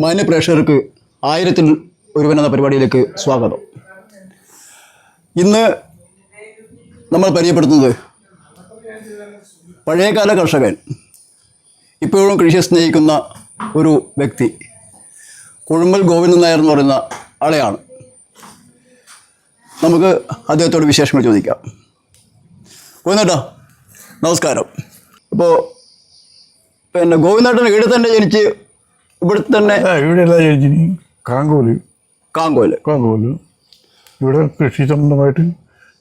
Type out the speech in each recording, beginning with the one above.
മാന്യ പ്രേക്ഷകർക്ക് ആയിരത്തിൽ ഒരുവൻ എന്ന പരിപാടിയിലേക്ക് സ്വാഗതം. ഇന്ന് നമ്മൾ പരിചയപ്പെടുത്തുന്നത് പഴയകാല കർഷകൻ ഇപ്പോഴും കൃഷിയെ സ്നേഹിക്കുന്ന ഒരു വ്യക്തി കുഴമ്പൽ ഗോവിന്ദൻ നായർ എന്ന് പറയുന്ന ആളെയാണ്. നമുക്ക് അദ്ദേഹത്തോട് വിശേഷങ്ങൾ ചോദിക്കാം. ഗോവിന്ദേട്ടാ നമസ്കാരം. അപ്പോൾ പിന്നെ ഗോവിന്ദേട്ടൻ വീട് തന്നെ ജനിച്ച് ഇവിടെ തന്നെ ചേച്ചി കാങ്കോൽ. കാങ്കോൽ. കാങ്കോൽ. ഇവിടെ കൃഷി സംബന്ധമായിട്ട്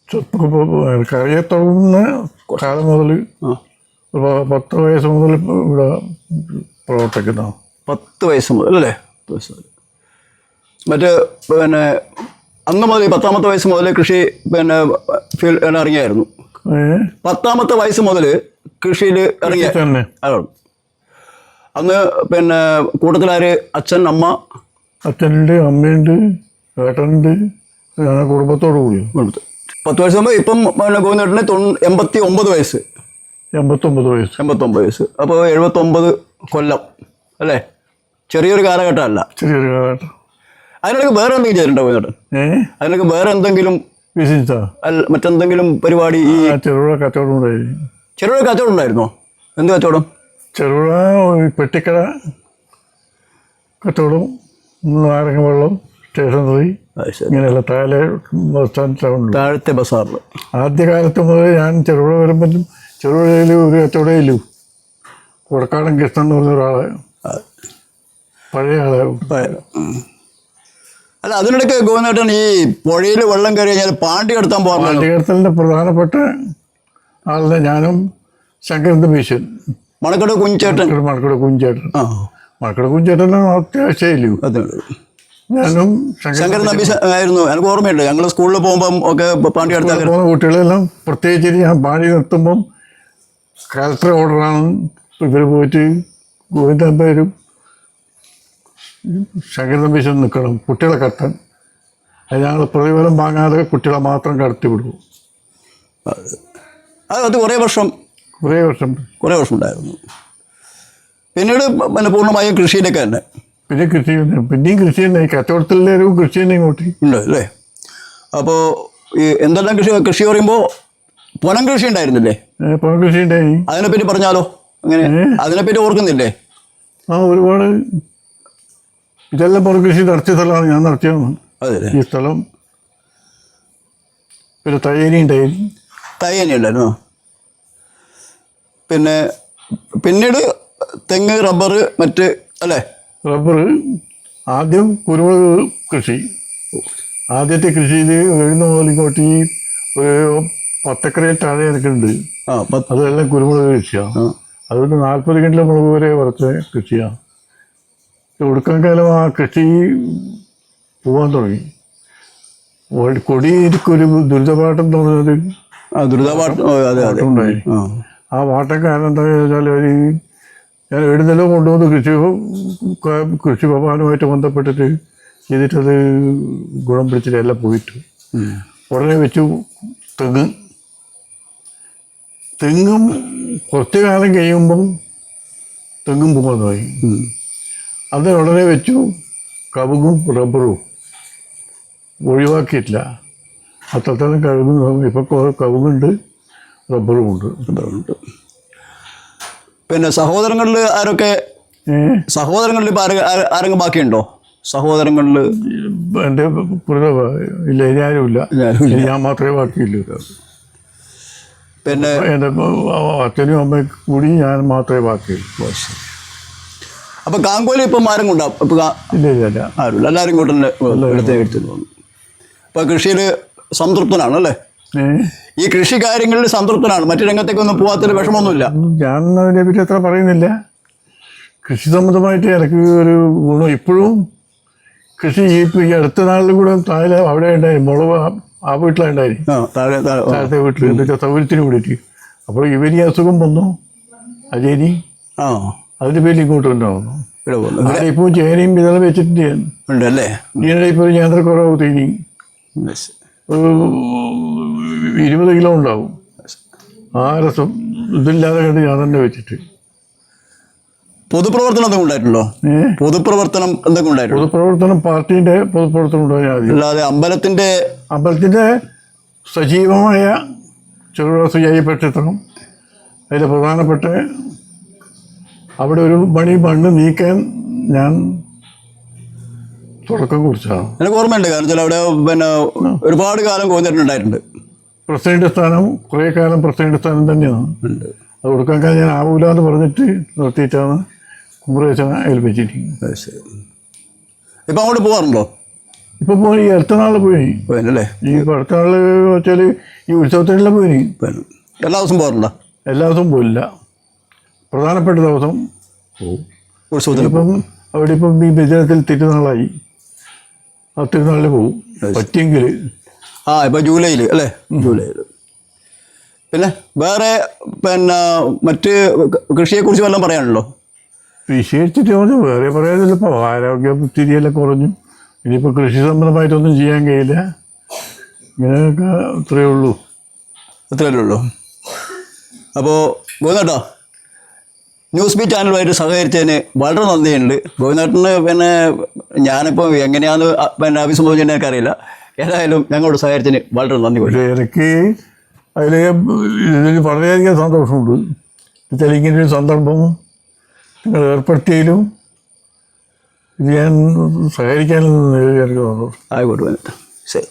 ചെറുപ്പം കഴിയത്തുടങ്ങുന്ന കാലം മുതൽ പത്ത് വയസ്സ് മുതൽ ഇവിടെ പ്രവർത്തിക്കുന്ന പത്ത് വയസ്സ് മുതൽ അല്ലേ? പത്ത് വയസ്സ് മുതൽ. മറ്റേ പിന്നെ അന്ന് മുതൽ പത്താമത്തെ വയസ്സ് മുതൽ കൃഷി പിന്നെ ഫീൽഡ് ഇറങ്ങിയായിരുന്നു. പത്താമത്തെ വയസ്സ് മുതൽ കൃഷിയിൽ ഇറങ്ങിയ അന്ന് പിന്നെ കൂട്ടത്തിലാര് അച്ഛൻ അമ്മ? അച്ഛനുണ്ട് അമ്മയുണ്ട് ഏട്ടനുണ്ട് കുടുംബത്തോടു കൂടി. കൊടുത്തു പത്ത് വയസ്സ് മുമ്പ് ഇപ്പം പിന്നെ ഗോവിന്ദേട്ടന് തൊണ് എൺപത്തി ഒമ്പത് വയസ്സ്. എൺപത്തൊമ്പത് വയസ്സ്. എൺപത്തൊമ്പത് വയസ്സ്. അപ്പോൾ എഴുപത്തൊമ്പത് കൊല്ലം അല്ലേ? ചെറിയൊരു കാലഘട്ടമല്ല. ചെറിയൊരു കാലഘട്ടം. അതിനിടയ്ക്ക് വേറെ എന്തെങ്കിലും ചെയ്തിട്ടുണ്ടോ ഗോവിന്ദേട്ടൻ? ഏഹ് അതിനൊക്കെ വേറെ എന്തെങ്കിലും വിസിറ്റാ അല്ല മറ്റെന്തെങ്കിലും പരിപാടി ഈ ചെറുപുഴ കച്ചവടം ഉണ്ടായിരുന്നു ചെറുകിട കച്ചവടം ഉണ്ടായിരുന്നോ? എന്ത് കച്ചവടം? ചെറുപുഴ പെട്ടിക്കട കച്ചവടം നാരങ്ങ വെള്ളം സ്റ്റേഷനറി പോയി ഇങ്ങനെയുള്ള താഴെ ബസ് സ്റ്റാൻഡ് താഴത്തെ ബസാറിൽ ആദ്യകാലത്ത് മുതൽ ഞാൻ ചെറുപുഴ വരുമ്പം ചെറുപുഴയിൽ ഒരു കച്ചവടയിലും കൊടക്കാടൻ കൃഷ്ണൻ എന്ന് പറഞ്ഞ ഒരാളെ പഴയ ആളെ. അല്ല അതിനിടയ്ക്ക് ഗോവിന്ദേട്ടൻ ഈ പുഴയിൽ വെള്ളം കയറി കഴിഞ്ഞാൽ പാണ്ടി കടത്താൻ പോകാം പാണ്ടി കടത്തലിന്റെ പ്രധാനപ്പെട്ട ആളിനെ ഞാനും ശങ്കരന്ത മീശൻ മണക്കട കുഞ്ചേട്ടൻ മണക്കട കുഞ്ചേട്ടൻ ആ. മണക്കട കുഞ്ചേട്ടൻ അത്യാവശ്യമില്ലു ഞാനും ശങ്കരൻ നമ്പി ആയിരുന്നു. എനിക്ക് ഓർമ്മയുണ്ട്. ഞങ്ങൾ സ്കൂളിൽ പോകുമ്പം ഒക്കെ പാണ്ടി എടുത്താൽ പോകുന്ന കുട്ടികളെല്ലാം പ്രത്യേകിച്ച് ഞാൻ പാടി നിർത്തുമ്പം കലക്ടർ ഓർഡറാണ്. ഇവർ പോയിട്ട് ഗോവിന്ദൻ പേരും ശങ്കരനമ്പീശൻ നിൽക്കണം. കുട്ടികളെ കത്താൻ. അത് ഞങ്ങൾ പ്രതിഫലം വാങ്ങാതെ കുട്ടികളെ മാത്രം കടത്തി വിടും അത് അത് കുറേ വർഷം കുറേ വർഷം കുറേ വർഷം ഉണ്ടായിരുന്നു പിന്നീട് പിന്നെ പൂർണമായും കൃഷിയിലേക്ക് തന്നെ പിന്നെ കൃഷി പിന്നെയും കൃഷി തന്നെ കച്ചവടത്തിലും കൃഷി തന്നെ ഇങ്ങോട്ട് ഉണ്ട് അല്ലേ അപ്പോൾ ഈ എന്തെല്ലാം കൃഷി കൃഷി പറയുമ്പോൾ പുനം കൃഷി ഉണ്ടായിരുന്നില്ലേ പുനം കൃഷി ഉണ്ടായി അതിനെപ്പറ്റി പറഞ്ഞാലോ അങ്ങനെ അതിനെപ്പറ്റി ഓർക്കുന്നില്ലേ ആ ഒരുപാട് ഇതെല്ലാം പുറം കൃഷി നടത്തിയ സ്ഥലമാണ് ഞാൻ നടത്തിയതാണ് അതെ ഈ സ്ഥലം പിന്നെ തയ്യനി ഉണ്ടായിരുന്നു തയ്യനി ഉണ്ടായിരുന്നു പിന്നെ പിന്നീട് തെങ്ങ് റബ്ബർ മറ്റ് അല്ലേ? റബ്ബർ ആദ്യം കുരുമുളക് കൃഷി. ആദ്യത്തെ കൃഷി ഇത് എഴുന്ന മുതൽ ഇങ്ങോട്ട് ഈ ഒരു പത്തക്കരയിൽ താഴെ എനിക്കുണ്ട് അതെല്ലാം കുരുമുളക് കൃഷിയാണ് അതുകൊണ്ട് നാൽപ്പത് കിലോ മുളക് വരെ കുറച്ച് കൃഷിയാണ് ഒടുക്കം കാലം ആ കൃഷി പോകാൻ തുടങ്ങി. ഒരു കൊടിയിരിക്കൊരു ദുരിതപാഠം തോന്നുന്നത് ദുരിതപാഠം ഉണ്ടായി ആ ആ പാട്ടം കാരണം എന്താ വെച്ചാൽ ഒരു ഞാൻ എഴുന്നല്ലോ കൊണ്ടുവന്ന് കൃഷി കൃഷി ഭവനുമായിട്ട് ബന്ധപ്പെട്ടിട്ട് ചെയ്തിട്ടത് ഗുണം പിടിച്ചിട്ട് എല്ലാം പോയിട്ടു. ഉടനെ വെച്ചു തെങ്ങ്. തെങ്ങും കുറച്ച് കാലം കഴിയുമ്പം തെങ്ങും തുടങ്ങി അത് ഉടനെ വെച്ചു കവുങ്ങും റബ്ബറും ഒഴിവാക്കിയിട്ടില്ല. അത്രത്തോളം കഴുകുന്നു ഇപ്പം കവുങ്ങുണ്ട്. റബ്ബറും ഉണ്ട് അതുകൊണ്ട്. പിന്നെ സഹോദരങ്ങളിൽ ആരൊക്കെ? സഹോദരങ്ങളിൽ ഇപ്പോൾ ആരെ ആരെ- ആരെങ്കിലും ബാക്കിയുണ്ടോ? സഹോദരങ്ങളിൽ എന്റെ ഇല്ല ഞാനുമില്ല. ഞാൻ മാത്രമേ ബാക്കിയുള്ളൂ പിന്നെ എന്റെ അച്ഛനും അമ്മയും കൂടി ഞാൻ മാത്രമേ ബാക്കിയുള്ളൂ അപ്പം കാങ്കോലി ഇപ്പം ആരും കൊണ്ടാവും ഇപ്പം കാ- ഇല്ല ഇല്ല ഇല്ല. ആരുമില്ല. എല്ലാവരും ഇങ്ങോട്ട് തന്നെ എടുത്ത് എടുത്തിട്ട് വന്നു ഇപ്പോൾ കൃഷിയിൽ സംതൃപ്തനാണ് അല്ലേ? ഈ കൃഷി കാര്യങ്ങളിൽ സംതൃപ്തനാണ്. മറ്റു രംഗത്തേക്കൊന്നും പോവാത്തൊരു വിഷമമൊന്നുമില്ല. ഞാൻ അതിനെ പറ്റി അത്ര പറയുന്നില്ല. കൃഷി സംബന്ധമായിട്ട് എനിക്ക് ഒരു ഗുണം ഇപ്പോഴും കൃഷി ഈ അടുത്ത നാളിൽ കൂടെ താഴെ അവിടെ ഉണ്ടായി മുളക് ആ- വീട്ടിലുണ്ടായി താഴത്തെ വീട്ടിൽ എന്താ സൗകര്യത്തിന് കൂടിയിട്ട് അപ്പോൾ ഇവന് ഈ അസുഖം വന്നു. അജേരി. ആ. അതിന്റെ പേരിൽ ഇങ്ങോട്ട് ഉണ്ടാവുന്നു ഇപ്പോൾ ചേനയും ഇതെല്ലാം വെച്ചിട്ടുണ്ട്. ഞാൻ ഉണ്ട് അല്ലേ ഈയിടെ ഇപ്പോൾ ഒരു കുറവ് തീനി ഒരു ഇരുപത് കിലോ ഉണ്ടാവും. ആ രസം ഇതില്ലാതെ കണ്ട് ഞാൻ തന്നെ വെച്ചിട്ട്. പൊതുപ്രവർത്തനം എന്തൊക്കെ ഉണ്ടായിട്ടുണ്ടോ? പൊതുപ്രവർത്തനം എന്തൊക്കെ ഉണ്ടായിട്ടുണ്ടോ? പൊതുപ്രവർത്തനം പാർട്ടിന്റെ പൊതുപ്രവർത്തനം ഉണ്ടായാൽ ആദ്യം. അല്ലാതെ അമ്പലത്തിന്റെ അമ്പലത്തിന്റെ സജീവമായ ചെറുപുഴ സുജായി അതിലെ പ്രധാനപ്പെട്ട അവിടെ ഒരു മണി മണ്ണ് നീക്കാൻ ഞാൻ തുടക്കം കുറിച്ചാണ് എനിക്ക് ഓർമ്മയുണ്ട്. കാരണം വെച്ചാൽ അവിടെ പിന്നെ ഒരുപാട് കാലം കോന്നിട്ടുണ്ടായിട്ടുണ്ട് പ്രസിഡന്റ് സ്ഥാനം കുറേ കാലം പ്രസിഡന്റ് സ്ഥാനം തന്നെയാണ്. ഉണ്ട്. അത് കൊടുക്കാൻ ഞാൻ ആവൂല എന്ന് പറഞ്ഞിട്ട് നിർത്തിയിട്ടാണ് കുമറേശനെ ഏൽപ്പിച്ചിരിക്കുന്നത്. ശരി. ഇപ്പം അങ്ങോട്ട് പോകാറുണ്ടോ? ഇപ്പം പോയി ഈ അടുത്ത നാൾ പോയി. പോയല്ലേ ഈ അടുത്ത നാൾ വെച്ചാൽ ഈ ഉത്സവത്തിനെല്ലാം പോയി? എല്ലാ ദിവസവും പോകാറുണ്ടോ? എല്ലാ ദിവസവും പോയില്ല പ്രധാനപ്പെട്ട ദിവസം ഉത്സവത്തിന് ഇപ്പം അവിടെ ഇപ്പം ഈ വിജയത്തിൽ തിരുനാളായി. ആ തിരുനാളിൽ പോകും പറ്റിയെങ്കിൽ ആ ഇപ്പൊ ജൂലൈയിൽ അല്ലേ? ജൂലൈയിൽ പിന്നെ വേറെ പിന്നെ മറ്റ് കൃഷിയെക്കുറിച്ച് വല്ലതും പറയാനുള്ളോ വിശേഷിച്ചിട്ട് പറഞ്ഞു വേറെ പറയാനില്ല. ഇപ്പോൾ ആരോഗ്യ സ്ഥിതിയെല്ലാം കുറഞ്ഞു. ഇനിയിപ്പോൾ കൃഷി സംബന്ധമായിട്ടൊന്നും ചെയ്യാൻ കഴിയില്ല. ഇങ്ങനെയൊക്കെ അത്രയേ ഉള്ളൂ. അത്രയല്ലേ ഉള്ളൂ. അപ്പോൾ ഗോവിനാട്ടോ ന്യൂസ് ബി ചാനലുമായിട്ട് സഹകരിച്ചതിന് വളരെ നന്ദിയുണ്ട്. ഗോവിന്ദേട്ടന് പിന്നെ ഞാനിപ്പോൾ എങ്ങനെയാന്ന് പിന്നെ അഭിസംബോധന എനിക്കറിയില്ല. ഏതായാലും ഞങ്ങളുടെ സഹകരണത്തിന് വളരെ നന്ദി എനിക്ക് അതിൽ ഇതിൽ വളരെയധികം സന്തോഷമുണ്ട്. എന്നുവെച്ചാൽ ഇങ്ങനെ ഒരു സന്ദർഭം നിങ്ങൾ ഏർപ്പെടുത്തിയതിലും ഇത് ഞാൻ സഹകരിക്കാനും എനിക്ക് തോന്നുന്നു ആയിക്കോട്ടെ ശരി.